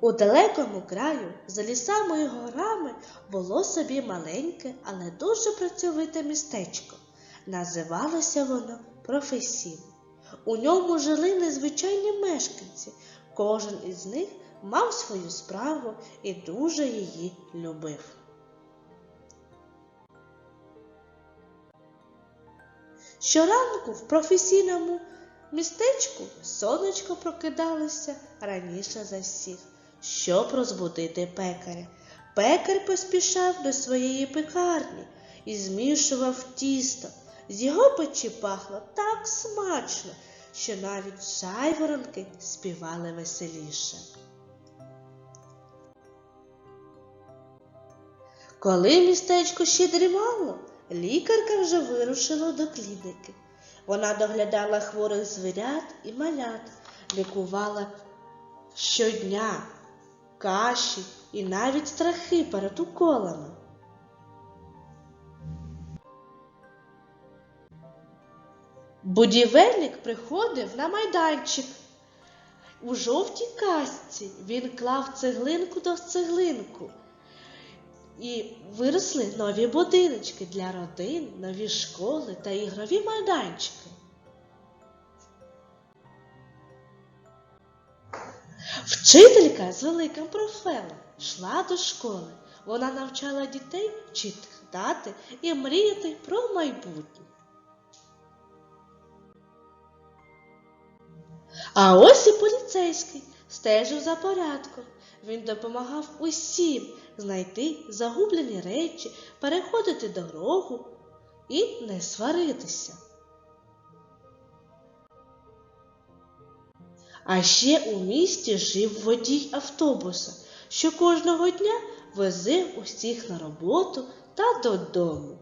У далекому краю, за лісами і горами, було собі маленьке, але дуже працьовите містечко. Називалося воно професійне. У ньому жили незвичайні мешканці. Кожен із них мав свою справу і дуже її любив. Щоранку в професійному містечку сонечко прокидалося раніше за всіх, щоб розбудити пекаря. Пекар поспішав до своєї пекарні і змішував тісто. З його печі пахло так смачно, що навіть жайворонки співали веселіше. Коли містечко ще дрімало, лікарка вже вирушила до клініки. Вона доглядала хворих звірят і малят, лікувала щодня каші і навіть страхи перед уколами. Будівельник приходив на майданчик. У жовтій касці він клав цеглинку до цеглинку. І виросли нові будиночки для родин, нові школи та ігрові майданчики. Вчителька з великим профелем йшла до школи. Вона навчала дітей читати і мріяти про майбутнє. А ось і поліцейський стежив за порядком. Він допомагав усім знайти загублені речі, переходити дорогу і не сваритися. А ще у місті жив водій автобуса, що кожного дня возив усіх на роботу та додому.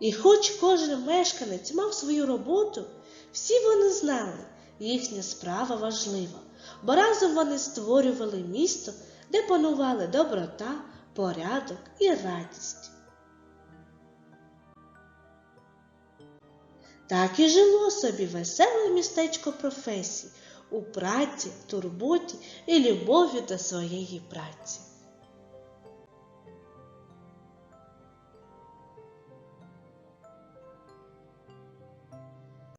І хоч кожен мешканець мав свою роботу, всі вони знали, їхня справа важлива, бо разом вони створювали місто, де панували доброта, порядок і радість. Так і жило собі веселе містечко професій у праці, турботі і любові до своєї праці.